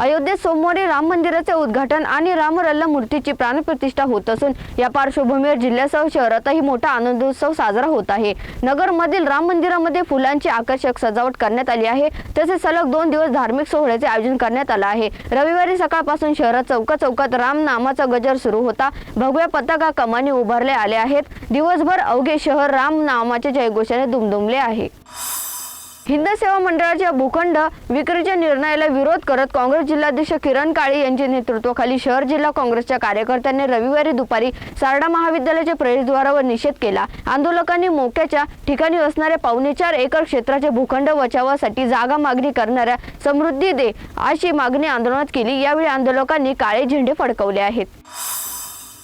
अयोध्येत सोमवारी राम मंदिराचे उद्घाटन आणि रामलल्ला मूर्तीची प्राणप्रतिष्ठा होत असून या पार्श्वभूमीवर जिल्ह्यासह शहरातही मोठा आनंदोत्सव साजरा होत आहे. नगरमधील राम मंदिरामध्ये फुलांची आकर्षक सजावट करण्यात आली आहे. तसेच सलग दोन दिवस धार्मिक सोहळ्याचे आयोजन करण्यात आलं आहे. रविवारी सकाळपासून शहरात चौका चौकात राम नामाचा गजर सुरू होता. भगव्या पताका कमानी उभारले आले आहेत. दिवसभर अवघे शहर राम नामाच्या जयघोषाने दुमदुमले आहे. हिंद सेवा मंडळाच्या भूखंड विक्रीच्या निर्णयाला विरोध करत काँग्रेस जिल्हाध्यक्ष किरण काळे यांच्या नेतृत्वाखाली शहर जिल्हा काँग्रेसच्या कार्यकर्त्यांनी रविवारी दुपारी सारडा महाविद्यालयाच्या प्रवेशद्वारावर निषेध केला. आंदोलकांनी मोक्याच्या ठिकाणी असणाऱ्या पावणे चार एकर क्षेत्राचे भूखंड बचावासाठी जागा मागणी करणाऱ्या समृद्धी दे अशी मागणी आंदोलनात केली. यावेळी आंदोलकांनी काळे झेंडे फडकवले आहेत.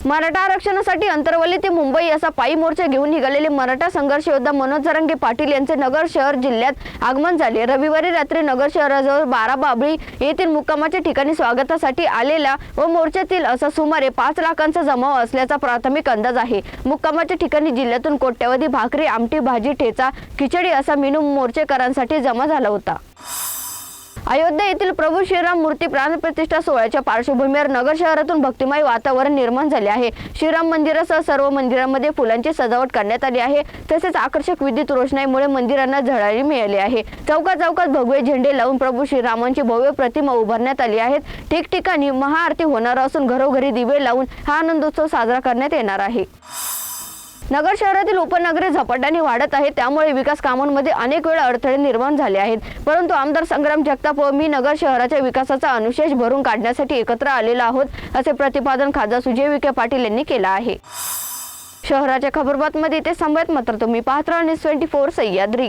मराठा आरक्षणासाठी अंतरवली ते मुंबई असा पायी मोर्चा घेऊन निघालेले मराठा संघर्ष योद्धा मनोज जरंगे पाटील यांचे नगर शहर जिल्ह्यात आगमन झाले. रविवारी रात्री नगर शहराजवळ बारा बाबळी येथील मुक्कामाच्या ठिकाणी स्वागतासाठी आलेला व मोर्चातील असा सुमारे पाच लाखांचा जमाव असल्याचा प्राथमिक अंदाज आहे. मुक्कामाच्या ठिकाणी जिल्ह्यातून कोट्यवधी भाकरी आमटी भाजी ठेचा खिचडी असा मेनू मोर्चेकरांसाठी जमा झाला होता. अयोध्या येथील प्रभू श्रीराम मूर्ती प्राणप्रतिष्ठा सोहळ्याच्या पार्श्वभूमीवर नगर शहरातून भक्तिमय वातावरण निर्माण झाले आहे. श्रीराम मंदिरासह सर्व मंदिरांमध्ये फुलांची सजावट करण्यात आली आहे. तसेच आकर्षक विद्युत रोषणाईमुळे मंदिरांना झळाळी मिळाली आहे. चौका चौकात भगवे झेंडे लावून प्रभू श्रीरामांची भव्य प्रतिमा उभारण्यात आली आहेत. ठिकठिकाणी महाआरती होणार असून घरोघरी दिवे लावून हा आनंदोत्सव साजरा करण्यात येणार आहे. नगर शहरातील उपनगरे झपाट्याने वाढत आहेत. त्यामुळे विकास कामांमध्ये अनेक वेळा अडथळे निर्माण झाले आहेत. परंतु आमदार संग्राम जगताप व मी नगर शहराच्या विकासाचा अनुशेष भरून काढण्यासाठी एकत्र आलेलो आहोत असे प्रतिपादन खासदार सुजय विखे पाटील यांनी केलं आहे. शहराच्या खबरबातमध्ये ते संबंधित मात्र तुम्ही पाहत राहा न्यूज ट्वेंटी फोर सह्याद्री.